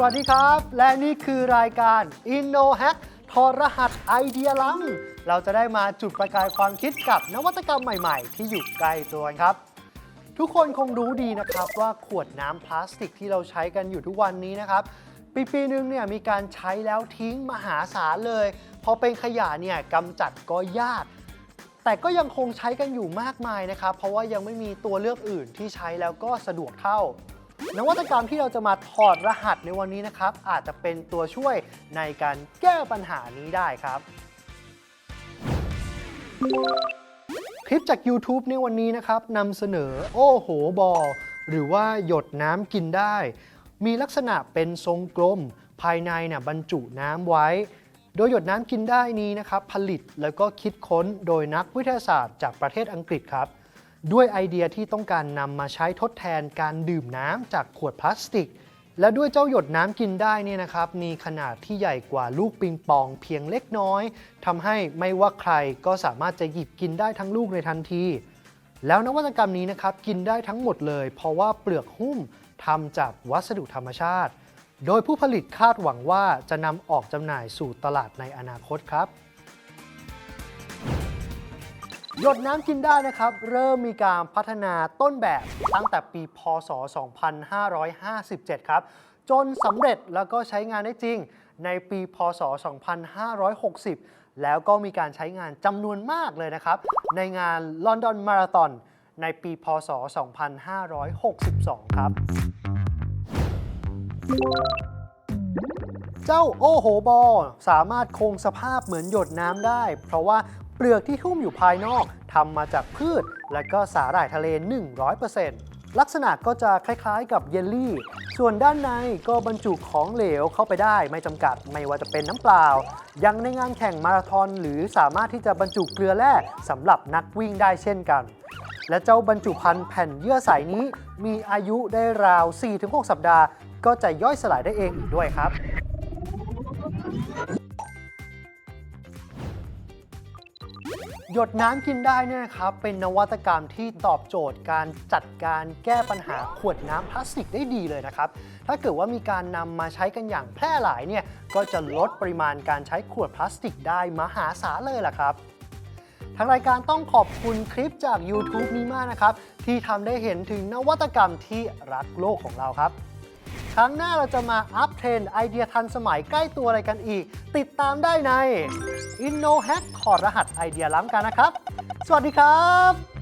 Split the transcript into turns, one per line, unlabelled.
สวัสดีครับ และนี่คือรายการ InnoHack ทอรหัสไอเดียล้ำเราจะได้มาจุดประกายความคิดกับนวัตกรรมใหม่ๆ ที่อยู่ใกล้ตัวกันครับ ทุกคนคงรู้ดีนะครับว่าขวดน้ำพลาสติกที่เราใช้กันอยู่ทุกวันนี้นะครับ ปีปีหนึงเนี่ยมีการใช้แล้วทิ้งมหาศาลเลยพอเป็นขยะเนี่ยกำจัดก็ยากแต่ก็ยังคงใช้กันอยู่มากมายนะครับ เพราะว่ายังไม่มีตัวเลือกอื่นที่ใช้แล้วก็สะดวกเท่า นวัตกรรมที่เราจะมาถอดรหัสในวันนี้นะครับ อาจจะเป็นตัวช่วยในการแก้ปัญหานี้ได้ครับ คลิปจาก YouTube ในวันนี้นะครับนำเสนอโอ้โหบอลหรือว่าหยดน้ำกินได้ มีลักษณะเป็นทรงกลม ภายในเนี่ยบรรจุน้ำไว้ โดยหยดน้ำกินได้นี้นะครับ ผลิตแล้วก็คิดค้นโดยนักวิทยาศาสตร์จากประเทศอังกฤษครับ ด้วยไอเดียที่ต้องการนำมาใช้ทดแทนการดื่มน้ำจากขวดพลาสติก และด้วยเจ้าหยดน้ำกินได้เนี่ยนะครับ มีขนาดที่ใหญ่กว่าลูกปิงปองเพียงเล็กน้อยทำให้ไม่ว่าใครก็สามารถจะหยิบกินได้ทั้งลูกในทันที แล้วนวัตกรรมนี้นะครับกินได้ทั้งหมดเลย เพราะว่าเปลือกหุ้มทำจากวัสดุธรรมชาติ โดยผู้ผลิตคาดหวังว่าจะนำออกจำหน่ายสู่ตลาดในอนาคตครับ หยดน้ำกินได้นะครับ เริ่มมีการพัฒนาต้นแบบตั้งแต่ปี พศ 2557 ครับ จนสำเร็จแล้วก็ใช้งานได้จริง ในปี พศ 2560 แล้วก็มีการใช้งานจำนวนมากเลยนะครับ ในงานลอนดอนมาราธอนในปี พศ 2562 ครับ เจ้าโอโหบอลสามารถคงสภาพเหมือนหยดน้ำได้ เพราะว่า เปลือกที่หุ้มอยู่ภายนอกทำมาจากพืช และก็สาหร่ายทะเล 100%ลักษณะก็จะคล้ายๆ กับเยลลี่ ส่วนด้านในก็บรรจุของเหลวเข้าไปได้ไม่จำกัดไม่ว่าจะเป็นน้ำเปล่า ยังในงานแข่งมาราธอนหรือสามารถที่จะบรรจุเกลือแร่สำหรับนักวิ่งได้เช่นกัน และเจ้าบรรจุภัณฑ์แผ่นเยื่อใสนี้ มีอายุได้ราว 4-6 สัปดาห์ ก็จะย่อยสลายได้เองอีกด้วยครับ หยดน้ำกินได้เนี่ยนะครับเป็นนวัตกรรมที่ตอบโจทย์การจัดการแก้ปัญหาขวดน้ำพลาสติกได้ดีเลยนะครับ ถ้าเกิดว่ามีการนำมาใช้กันอย่างแพร่หลายเนี่ยก็จะลดปริมาณการใช้ขวดพลาสติกได้มหาศาลเลยล่ะครับทางรายการต้องขอบคุณคลิปจาก YouTube นี้มากนะครับ ที่ทำได้เห็นถึงนวัตกรรมที่รักโลกของเราครับ รั้งหน้าเราจะมาอัปเทรนด์ไอเดียทันสมัยใกล้ตัวอะไรกันอีก ติดตามได้ใน InnoHack ขอรหัสไอเดียล้ำกันนะครับ สวัสดีครับ